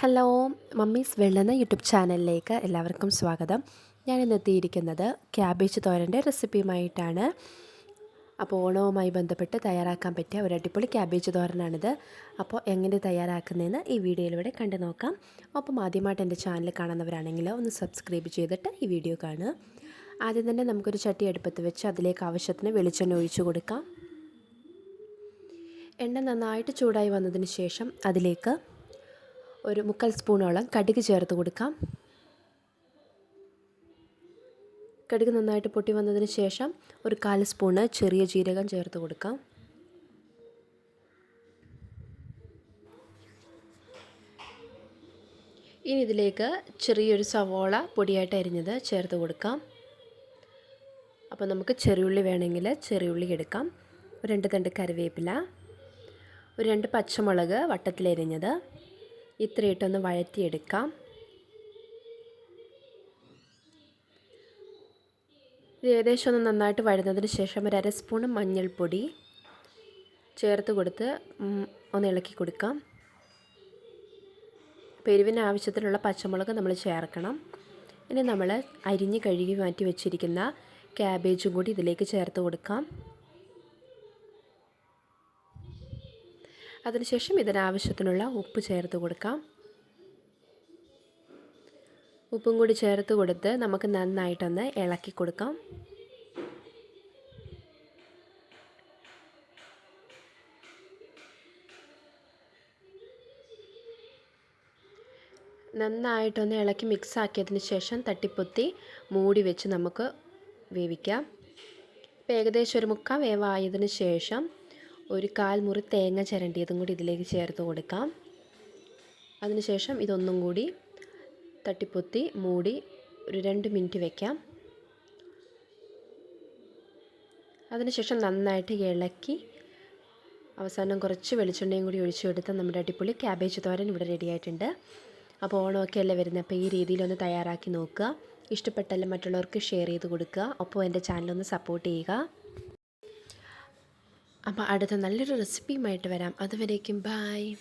Hello mummies വെള്ളെന്ന YouTube ചാനലിലേക്ക് എല്ലാവർക്കും സ്വാഗതം. ഞാൻ ഇന്ന് എത്തിയിരിക്കുന്നത് ക്യാബേജ് തോരന്റെ റെസിപ്പിയുമായിട്ടാണ്. അപ്പോൾ ഓണവുമായി ബന്ധപ്പെട്ട് തയ്യാറാക്കാൻ പറ്റിയ ഒരു അടിപൊളി ക്യാബേജ് തോരനാണിത്. അപ്പോൾ എങ്ങനെ തയ്യാറാക്കുന്നതെന്ന് ഈ വീഡിയോയിലൂടെ കണ്ടു നോക്കാം. അപ്പം ആദ്യമായിട്ട് എന്റെ ചാനൽ കാണുന്നവരാണെങ്കിൽ ഒന്ന് സബ്സ്ക്രൈബ് ചെയ്തിട്ട് ഈ വീഡിയോ കാണുക. ആദ്യം തന്നെ നമുക്കൊരു ചട്ടി അടുപ്പത്ത് വെച്ച് അതിലേക്ക് ആവശ്യത്തിന് വെളിച്ചെണ്ണ ഒഴിച്ചു കൊടുക്കാം. എണ്ണ നന്നായിട്ട് ചൂടായി വന്നതിന് ശേഷം അതിലേക്ക് ഒരു മുക്കാൽ സ്പൂണോളം കടുക് ചേർത്ത് കൊടുക്കാം. കടുക് നന്നായിട്ട് പൊട്ടി വന്നതിന് ശേഷം ഒരു കാൽ സ്പൂണ് ചെറിയ ജീരകം ചേർത്ത് കൊടുക്കാം. ഇനി ഇതിലേക്ക് ചെറിയൊരു സവോള പൊടിയായിട്ട് അരിഞ്ഞത് ചേർത്ത് കൊടുക്കാം. അപ്പോൾ നമുക്ക് ചെറിയുള്ളി വേണമെങ്കിൽ ചെറിയുള്ളി എടുക്കാം. രണ്ട് തണ്ട് കറിവേപ്പില ഒരു രണ്ട് പച്ചമുളക് വട്ടത്തിലരിഞ്ഞത് ഇത്രയിട്ടൊന്ന് വഴറ്റിയെടുക്കാം. ഏകദേശം ഒന്ന് നന്നായിട്ട് വഴുന്നതിന് ശേഷം ഒരു അര സ്പൂൺ മഞ്ഞൾപ്പൊടി ചേർത്ത് കൊടുത്ത് ഒന്ന് ഇളക്കി കൊടുക്കാം. പെരുവിന് ആവശ്യത്തിനുള്ള പച്ചമുളക് നമ്മൾ ചേർക്കണം. ഇനി നമ്മൾ അരിഞ്ഞ് കഴുകി മാറ്റി വെച്ചിരിക്കുന്ന ക്യാബേജും കൂടി ഇതിലേക്ക് ചേർത്ത് കൊടുക്കാം. അതിനുശേഷം ഇതിനാവശ്യത്തിനുള്ള ഉപ്പ് ചേർത്ത് കൊടുക്കാം. ഉപ്പും കൂടി ചേർത്ത് കൊടുത്ത് നമുക്ക് നന്നായിട്ടൊന്ന് ഇളക്കി കൊടുക്കാം. നന്നായിട്ടൊന്ന് ഇളക്കി മിക്സ് ആക്കിയതിന് ശേഷം തട്ടിപ്പൊത്തി മൂടി വെച്ച് നമുക്ക് വേവിക്കാം. ഇപ്പോൾ ഏകദേശം ഒരു മുക്കാൽ വേവായതിന് ശേഷം ഒരു കാൽ മുറി തേങ്ങ ചിരണ്ടിയതും കൂടി ഇതിലേക്ക് ചേർത്ത് കൊടുക്കാം. അതിനുശേഷം ഇതൊന്നും കൂടി തട്ടിപ്പൊത്തി മൂടി ഒരു രണ്ട് മിനിറ്റ് വയ്ക്കാം അതിനുശേഷം നന്നായിട്ട് ഇളക്കി അവസാനം കുറച്ച് വെളിച്ചെണ്ണയും കൂടി ഒഴിച്ചു കൊടുത്ത് നമ്മുടെ അടിപൊളി ക്യാബേജ് തോരൻ ഇവിടെ റെഡിയായിട്ടുണ്ട് അപ്പോൾ ഓണമൊക്കെ അല്ലേ വരുന്നത്? അപ്പോൾ ഈ രീതിയിലൊന്ന് തയ്യാറാക്കി നോക്കുക. ഇഷ്ടപ്പെട്ടല്ലേ മറ്റുള്ളവർക്ക് ഷെയർ ചെയ്ത് കൊടുക്കുക. ഒപ്പം എന്റെ ചാനലൊന്ന് സപ്പോർട്ട് ചെയ്യുക. അപ്പോൾ അടുത്ത നല്ലൊരു റെസിപ്പിയുമായിട്ട് വരാം. അതുവരേക്കും ബായ്